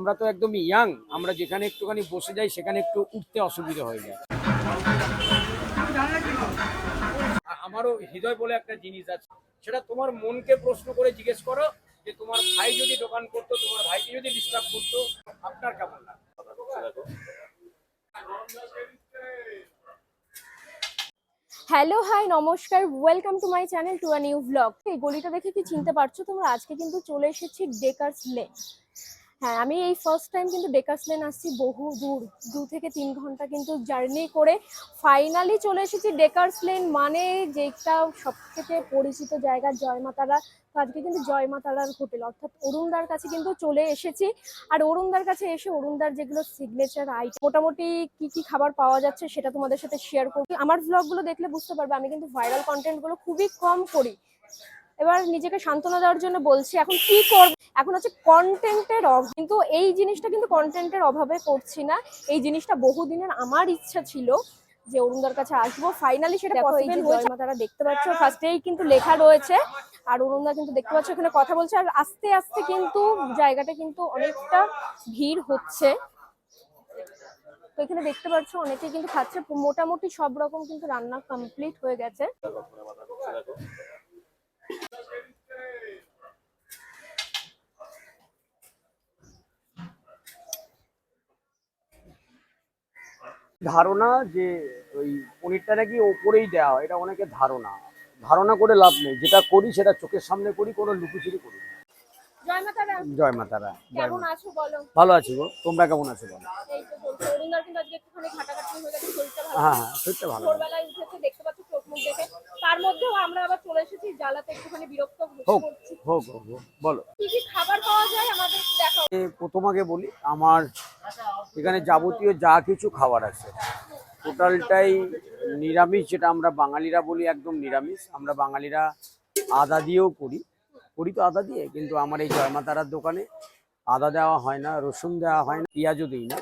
আমরা তো একদম ইয়াং আমরা যেখানে একটুখানি বসে যাই, সেখানে একটু উঠতে অসুবিধা হয়ে যায়। আমারও হৃদয় বলে একটা জিনিস আছে। সেটা তোমার মনকে প্রশ্ন করে জিজ্ঞেস করো যে তোমার ভাই যদি দোকান করতো, তোমার ভাইকে যদি ডিস্টার্ব করতো, আপনার কেমন হ্যালো হাই নমস্কার। Welcome to my channel to a new blog এই গলিটা দেখে কি চিনতে পারছ তোমরা? আজকে কিন্তু চলে এসেছি ডেকার্স লেন হ্যাঁ আমি এই ফার্স্ট টাইম কিন্তু ডেকার্স লেন আসছি বহু দূর, দু থেকে তিন ঘণ্টা কিন্তু জার্নি করে ফাইনালি চলে এসেছি ডেকার্স লেন মানে যেটা সব থেকে পরিচিত জায়গা জয়মাতারা, তো আজকে কিন্তু জয়মাতারার হোটেল, অর্থাৎ অরুণদার কাছে কিন্তু চলে এসেছি। আর অরুণদার কাছে এসে অরুণদার যেগুলো সিগনেচার আইটেম মোটামুটি কি কি খাবার পাওয়া যাচ্ছে সেটা তোমাদের সাথে শেয়ার করবি। আমার ভ্লগগুলো দেখলে বুঝতে পারবে, আমি কিন্তু ভাইরাল কন্টেন্টগুলো খুবই কম করি। এবার নিজেকে সান্ত্বনা দেওয়ার জন্য বলছি এখন কি করব? এখন হচ্ছে কন্টেন্টের অভাব। কিন্তু এই জিনিসটা কিন্তু কন্টেন্টের অভাবে করছি না। এই জিনিসটা বহুদিনের আমার ইচ্ছা ছিল যে অরুণদার কাছে আসব। ফাইনালি সেটা পসিবল হয়েছে। তারা দেখতে পাচ্ছ ফার্স্টেই কিন্তু লেখা রয়েছে। আর অরুণদা কিন্তু দেখতে পাচ্ছ এখানে কথা বলছে। আর আস্তে আস্তে কিন্তু জায়গাটা কিন্তু অনেকটা ভিড় হচ্ছে। তো এখানে দেখতে পাচ্ছ অনেকে কিন্তু খাচ্ছে। মোটামুটি সব রকম কিন্তু রান্না কমপ্লিট হয়ে গেছে। ধারণা যে ওই পনিরটা নাকি ওপরেই দেওয়া হয় এটা অনেকে ধারণা। ধারণা করে লাভ নেই যেটা করি সেটা চোখের সামনে করি কোনো লুকুচুরি করি। জয় মাতারা জয় মাতারা জয় কেমন মা আছো বলো? ভালো আছি গো তোমরা কেমন আছো বলো? হয়ে হ্যাঁ হ্যাঁ শরীরটা ভালো। মুখ দেখে। তার মধ্যেও আমরা আবার চলে এসেছি জ্বালাতে একটুখানি বিরক্ত হোক হোক হোক বলো। কি কি খাবার পাওয়া যায় আমাদের দেখাও। প্রথম আগে বলি আমার এখানে যাবতীয় যা কিছু খাবার আছে টোটালটাই নিরামিষ যেটা আমরা বাঙালিরা বলি একদম নিরামিষ। আমরা বাঙালিরা আদা দিয়েও করি। করি তো আদা দিয়ে কিন্তু আমার এই জয়মাতারার দোকানে আদা দেওয়া হয় না রসুন দেওয়া হয় না পেঁয়াজও দিই না।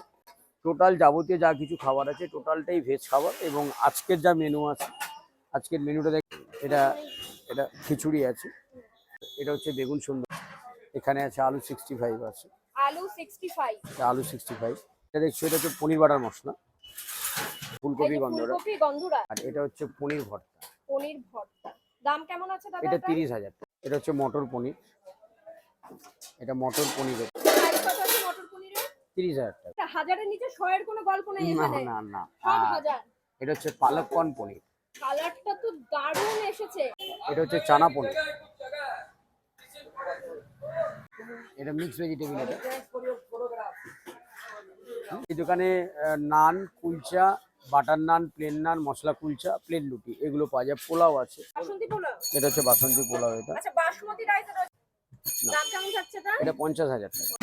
টোটাল যাবতীয় যা কিছু খাবার আছে টোটালটাই ভেজ খাবার এবং আজকের যা মেনু আছে আজকের মেনুটা দেখ এটা এটা খিচুড়ি আছে। এটা হচ্ছে বেগুন সুন্দর। এখানে আছে আলু সিক্সটি ফাইভ আছে। আলু সিক্সটি ফাইভ এটা আলু সিক্সটি ফাইভ এটা দেখছ এটা হচ্ছে পনির বাটার মশলা। ফুলকপি গন্ধরা গন্ধরা আর এটা হচ্ছে পনির ভর্তা। পনির ভর্তা। দাম কেমন আছে দাদা এটা? তিরিশ হাজার। এটা হচ্ছে মটর পনির। এটা মটর পনির তিরিশ হাজার টাকা। হাজারের নিচে শয়ের কোনো গল্প নেই না এখানে? না না। এটা হচ্ছে পালক কর্ন পনির। কালারটা তো দারুণ এসেছে। এটা হচ্ছে চানা পনির এটা মিক্স ভেজিটেবল এটা। এই দোকানে naan kulcha butter naan plain naan masala kulcha plain লুটি এগুলো পাওয়া যায় পোলাও আছে। এটা হচ্ছে বাসন্তী পোলাও এটা। আচ্ছা এটা পঞ্চাশ হাজার টাকা।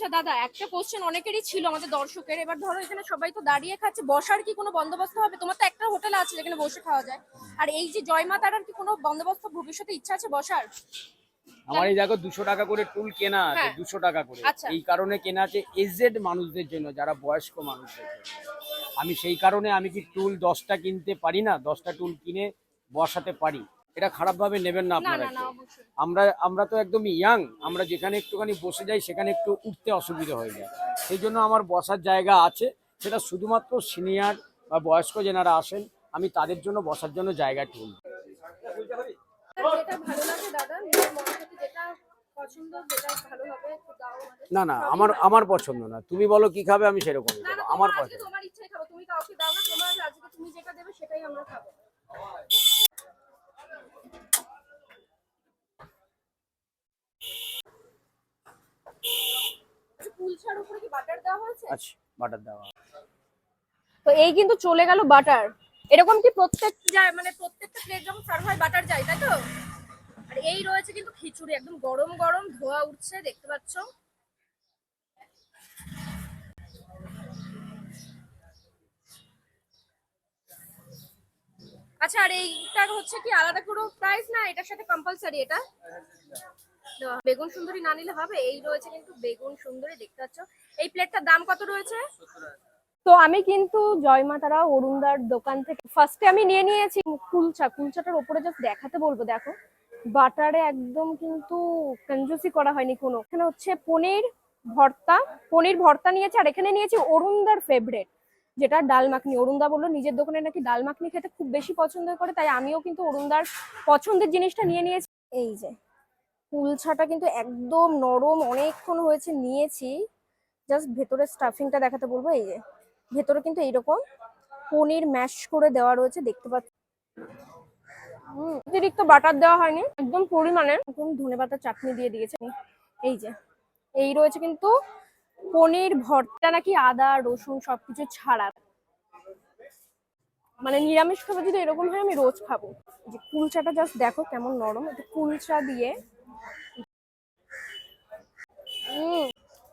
আচ্ছা দাদা একটা কোশ্চেন অনেকেরই ছিল আমাদের দর্শকের। এবার ধরো এখানে সবাই তো দাঁড়িয়ে খাচ্ছে। বসার কি কোনো বন্দোবস্ত হবে? তোমার তো একটা হোটেল আছে যেখানে বসে খাওয়া যায়। আর এই যে জয়মা তারার কি কোনো বন্দোবস্ত ভবিষ্যতে ইচ্ছা আছে বসার? আমার এই দেখো দুশো টাকা করে টুল কেনা আছে হ্যাঁ। দুশো টাকা করে। আচ্ছা। এই কারণে কেনা আছে এজেড মানুষদের জন্য যারা বয়স্ক মানুষদের আমি সেই কারণে আমি কি টুল দশটা কিনতে পারি না? দশটা টুল কিনে বসাতে পারি। এটা খারাপ ভাবে নেবেন না আপনারা আমরা আমরা তো একদম ইয়াং আমরা যেখানে একটুখানি বসে যাই সেখানে একটু উঠতে অসুবিধা হয়ে যায়। সেই জন্য আমার বসার জায়গা আছে সেটা শুধুমাত্র সিনিয়র বা বয়স্ক যেনারা আসেন আমি তাদের জন্য বসার জন্য জায়গা আমাদের। না না আমার আমার পছন্দ না। তুমি বলো কি খাবে আমি না আমার পছন্দ। তোমার ইচ্ছাই খাব তুমি কাউকে দাও না তোমার আজকে তুমি যেটা দেবে সেটাই আমরা খাব। কুলচার উপরে কি বাটার দেওয়া হয়েছে? আচ্ছা বাটার দেওয়া তো এই কিন্তু চলে গেল বাটার এরকম কি প্রত্যেক যায় মানে প্রত্যেকটা প্লেট যখন সার্ভ হয় বাটার যায় তাই তো? আর এই রয়েছে কিন্তু খিচুড়ি একদম গরম গরম ধোয়া উঠছে দেখতে পাচ্ছ। আচ্ছা আর এইটা হচ্ছে কি আলাদা কোনো প্রাইস না? এটার সাথে কম্পালসারি এটা? বেগুন সুন্দরী না নিলে হবে। এই রয়েছে কিন্তু বেগুন সুন্দরী দেখতে পাচ্ছ। এই প্লেটটার দাম কত রয়েছে? তো আমি কিন্তু জয়মাতারা অরুণদার দোকান থেকে ফার্স্টে আমি নিয়ে নিয়েছি কুলচা। কুলচাটার উপরে জাস্ট দেখাতে বলব দেখো। বাটারে একদম কিন্তু কঞ্জুসি করা হয়নি কোনো। এখানে হচ্ছে পনির ভর্তা। পনির ভর্তা নিয়েছে আর এখানে নিয়েছি অরুণদার ফেভারেট যেটা ডাল মাখনি। অরুণদা বলল নিজের দোকানে নাকি ডাল মাখনি খেতে খুব বেশি পছন্দ করে। তাই আমিও কিন্তু অরুণদার পছন্দের জিনিসটা নিয়ে নিয়েছি। এই যে কুলছাটা কিন্তু একদম নরম অনেকক্ষণ হয়েছে, নিয়েছি। জাস্ট ভেতরের স্টাফিংটা দেখাতে বলব, এই যে। ভেতরে কিন্তু এইরকম পনির ম্যাশ করে দেওয়া রয়েছে, দেখতে পাচ্ছি অতিরিক্ত বাটার দেওয়া হয়নি, একদম পরিমাণে। একদম ধনে পাতার চাটনি দিয়ে দিয়েছে এই যে, এই রয়েছে কিন্তু পনির ভর্তা নাকি আদা, রসুন সবকিছু ছাড়া। মানে নিরামিষ খাবার যদি এরকম হয়, আমি রোজ খাব। যে কুলচাটা জাস্ট দেখো কেমন নরম। একটু কুলচা দিয়ে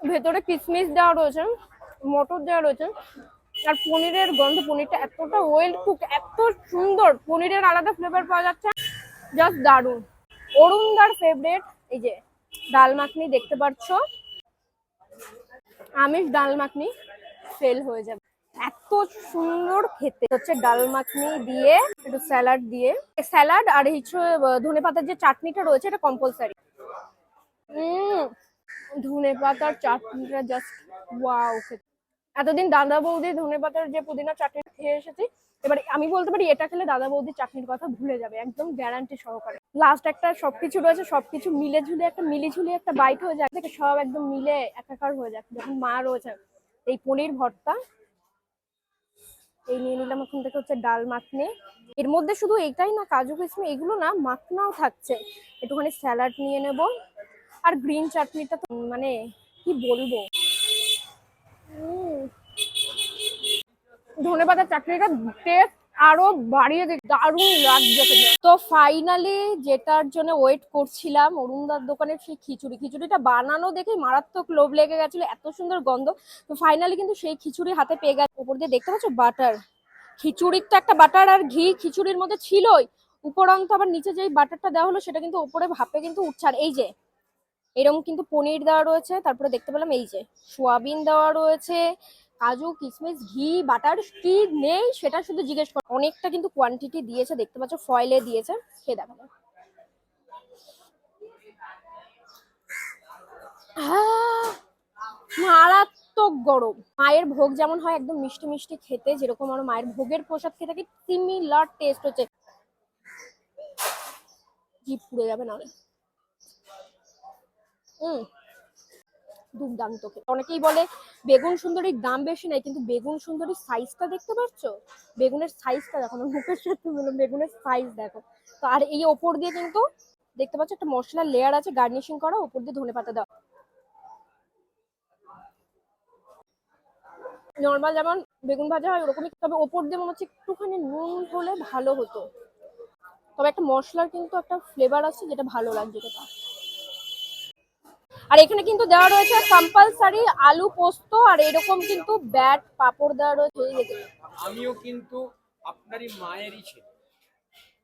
ভেতরে কিশমিশ দেওয়া রয়েছে, মটর দেওয়া রয়েছে। আর পনিরের গন্ধ, পনিরটা এতটা ওয়েল কুক এত সুন্দর। পনিরের আলাদা ফ্লেভার পাওয়া যাচ্ছে। জাস্ট দারুণ। অরুণদার ফেভারেট এই যে, ডাল মাখনি দেখতে পাচ্ছ? আমিষ ডাল মাখনি ফেল হয়ে যাবে। এত সুন্দর খেতে। হচ্ছে ডাল মাখনি দিয়ে, একটু স্যালাড দিয়ে। স্যালাড আর হচ্ছে ধনে পাতার যে চাটনিটা রয়েছে, এটা কম্পালসারি উম ধনে পাতার চাটনিটা জাস্ট ওয়াও এতদিন দাদা বৌদি ধনে পাতার যে পুদিনা চাটনি খেয়ে এসেছি, এবার আমি বলতে পারি এটা খেলে দাদা বৌদির চাটনির কথা ভুলে যাবে, একদম গ্যারান্টি সহকারে। লাস্ট একটা সবকিছু রয়েছে, সবকিছু মিলে ঝুলে একটা, মিলি ঝুলে একটা বাইট হয়ে যায় থেকে সব একদম মিলে একাকার হয়ে যায়। যখন মা রয়েছে, এই পনির ভর্তা, এই নিয়ে নিলাম এখন থেকে হচ্ছে ডাল মাখনি। এর মধ্যে শুধু এইটাই না, কাজু কিশমি এগুলো না মাখনাও থাকছে। একটুখানি স্যালাড নিয়ে নেব আর গ্রিন চাটনিটা তো মানে কি বলব? ধনে পাতা চাটনিটা টেস্ট আরও বাড়িয়ে দারুণ লাগছে তো ফাইনালি যেটার জন্য ওয়েট করছিলাম, অরুণদার দোকানের সেই খিচুড়ি। খিচুড়িটা বানানো দেখে মারাত্মক লোভ লেগে গেছিল, এত সুন্দর গন্ধ। তো ফাইনালি কিন্তু সেই খিচুড়ি হাতে পেয়ে গেছে উপর দিয়ে দেখতে পাচ্ছ বাটার খিচুড়ির তো একটা বাটার আর ঘি খিচুড়ির মধ্যে ছিলই। উপরন্ত আবার নিচে যেই বাটারটা দেওয়া হলো, সেটা কিন্তু উপরে ভাপে কিন্তু উঠছে। আর এই যে এরকম কিন্তু পনির দেওয়া রয়েছে তারপরে দেখতে পেলাম এই যে সোয়াবিন দেওয়া রয়েছে কাজু কিশমিশ ঘি বাটার কি নেই সেটা শুধু জিজ্ঞেস কর। অনেকটা কিন্তু কোয়ান্টিটি দিয়েছে দেখতে পাচ্ছ ফয়েলে দিয়েছে খেয়ে আহ, মারাত্মক গরম। মায়ের ভোগ যেমন হয় একদম মিষ্টি মিষ্টি খেতে যেরকম আমার মায়ের ভোগের প্রসাদ খেতে কি সিমিলার টেস্ট হচ্ছে। জিভ পুড়ে যাবে নাহলে। হুম দুর্দান্ত অনেকেই বলে বেগুন সুন্দরীর দাম বেশি নাই, কিন্তু বেগুন সুন্দরীর সাইজটা দেখতে পাচ্ছ বেগুনের সাইজটা দেখো মুখের সাথে বেগুনের সাইজ দেখো। তো আর এই ওপর দিয়ে কিন্তু দেখতে পাচ্ছ একটা মশলার লেয়ার আছে গার্নিশিং করা, ওপর দিয়ে ধনে পাতা দেওয়া। নর্মাল যেমন বেগুন ভাজা হয়, ওরকমই, তবে ওপর দিয়ে মনে হচ্ছে একটুখানি নুন হলে ভালো হতো। তবে একটা মশলার কিন্তু একটা ফ্লেভার আছে, যেটা ভালো লাগছে যেটা আর এখানে কিন্তু দেওয়া রয়েছে কম্পালসারি আলু পোস্ত, আর এরকম কিন্তু ব্যাট পাপড় দেওয়া রয়েছে আমিও কিন্তু আপনারই মায়েরই ছেলে।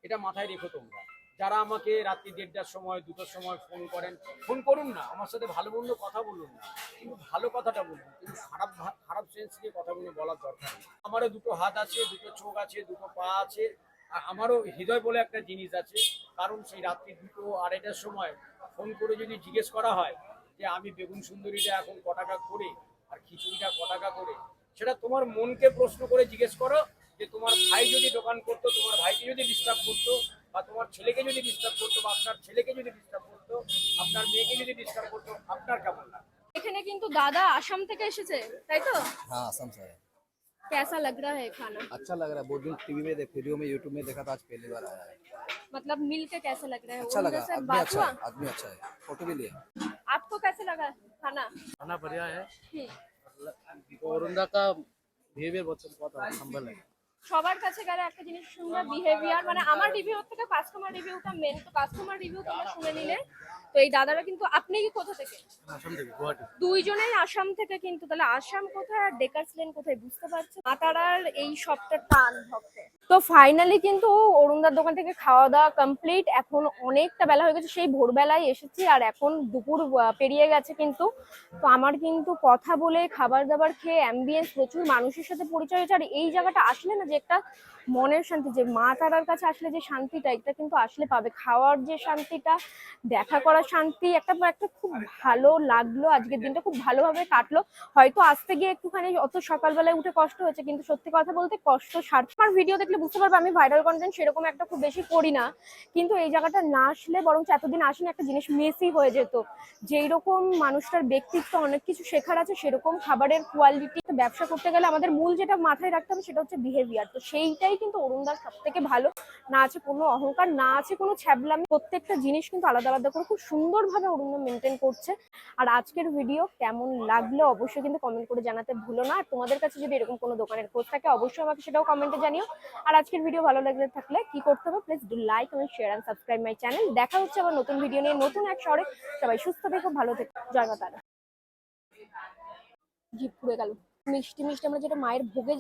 এটা মাথায় রেখো তোমরা। যারা আমাকে রাত্রি দেড়টার সময়, দুটোর সময় ফোন করেন ফোন করুন না। আমার সাথে ভালো মন্দ কথা বলুন না। কিন্তু ভালো কথাটা বলুন। কিন্তু খারাপ খারাপ সেন্স নিয়ে কথাগুলো বলার দরকার আমারও দুটো হাত আছে, দুটো চোখ আছে, দুটো পা আছে। আর আমারও হৃদয় বলে একটা জিনিস আছে। কারণ সেই রাত্রি দুটো আড়াইটার সময় ফোন করে যদি জিজ্ঞেস করা হয় যে আমি বেগুন সুন্দরীটা এখন ক টাকা করে আর খিচুড়িটা ক টাকা করে সেটা তোমার মনকে প্রশ্ন করে জিজ্ঞেস করো যে তোমার ভাই যদি দোকান করতো তোমার ভাইকে যদি ডিস্টার্ব করতো বা তোমার ছেলেকে যদি ডিস্টার্ব করতো বা আপনার ছেলেকে যদি ডিস্টার্ব করতো আপনার মেয়েকে যদি ডিস্টার্ব করতো আপনার কেমন লাগে এখানে কিন্তু দাদা আসাম থেকে এসেছে তাই তো हाँ असम से है कैसा लग रहा है खाना अच्छा लग रहा है बहुत दिन टीवी में देख वीडियो में यूट्यूब में देखा था आज पहली बार आया है मतलब मिल के कैसा लग रहा है अच्छा लगा उनसे आदमी बात अच्छा हुआ है आदमी अच्छा है फोटो भी लिए आपको कैसे लगा खाना? खाना बढ़िया है। और उनका का बिहेवियर बहुत बहुत हम्बल है। সবার কাছে গেলে একটা জিনিস শুনবে বিহেভিয়ার মানে আমার রিভিউ থেকে কাস্টমার রিভিউটা মেন তো কাস্টমার রিভিউ তোমরা শুনে নিলে। তো এই দাদারা কিন্তু আপনি কি কোথা থেকে? আসাম থেকে গুয়াহাটি। দুইজনেই আসাম থেকে কিন্তু। তাহলে আসাম কোথায় আর ডেকার্স লেন কোথায় বুঝতে পারছ? মাতারার এই সবটা টান ভক্তে তো ফাইনালি কিন্তু অরুণদার দোকান থেকে খাওয়া দাওয়া কমপ্লিট এখন অনেকটা বেলা হয়ে গেছে সেই ভোরবেলায় এসেছি আর এখন দুপুর পেরিয়ে গেছে কিন্তু। তো আমার কিন্তু কথা বলে খাবার দাবার খেয়ে অ্যাম্বিয়েন্স প্রচুর মানুষের সাথে পরিচয় হয়েছে। আর এই জায়গাটা আসলে না যে একটা মনের শান্তি, যে মা তারার কাছে আসলে যে শান্তিটা, এটা কিন্তু আসলে পাবে। খাওয়ার যে শান্তিটা, দেখা করার শান্তি, একটা একটা খুব ভালো লাগল আজকের দিনটা, খুব ভালোভাবে কাটলো। হয়তো আসতে গিয়ে একটুখানি অত সকালবেলায় উঠে কষ্ট হয়েছে, কিন্তু সত্যি কথা বলতে কষ্ট সার আমার ভিডিও দেখলে বুঝতে পারবে আমি ভাইরাল কন্টেন্ট সেরকম একটা খুব বেশি করি না। কিন্তু এই জায়গাটা না আসলে বরং এতদিন আসেনি, একটা জিনিস মিসই হয়ে যেত। যেই রকম মানুষটার ব্যক্তিত্ব, অনেক কিছু শেখার আছে, সেরকম খাবারের কোয়ালিটি ব্যবসা করতে গেলে আমাদের মূল যেটা মাথায় রাখতে হবে সেটা হচ্ছে বিহেভিয়ার তো সেইটাই কিন্তু অরুণদার সব থেকে ভালো। না আছে কোনো অহংকার, না আছে কোনো ছ্যাবলামি। প্রত্যেকটা জিনিস কিন্তু আলাদা আলাদা করে খুব সুন্দরভাবে অরুণদা মেনটেন করছে। আর আজকের ভিডিও কেমন লাগল অবশ্যই কিন্তু কমেন্ট করে জানাতে ভুলো না। আর তোমাদের কাছে যদি এরকম কোনো দোকানের খোঁজ থাকে, অবশ্যই আমাকে সেটাও কমেন্টে জানিও। আর আজকের ভিডিও ভালো লাগলে থাকলে কি করতে হবে প্লিজ ডু লাইক এবং share and subscribe my channel দেখা হচ্ছে আবার নতুন ভিডিও নিয়ে নতুন এক শহরে। সবাই সুস্থ থেকো, ভালো থেকো। জয় মা তারা। জিভ পুড়ে গেল। মিষ্টি মিষ্টি আমরা যেটা মায়ের ভোগে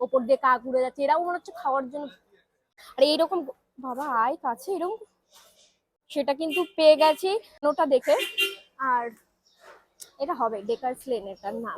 ওপর দিয়ে কাক উড়ে যাচ্ছে, এরাও মনে হচ্ছে খাওয়ার জন্য। আর এইরকম বাবা, আয় কাছে, এরকম। সেটা কিন্তু পেয়ে গেছি ওটা দেখে। আর এটা হবে ডেকার স্লেন এটার নাম।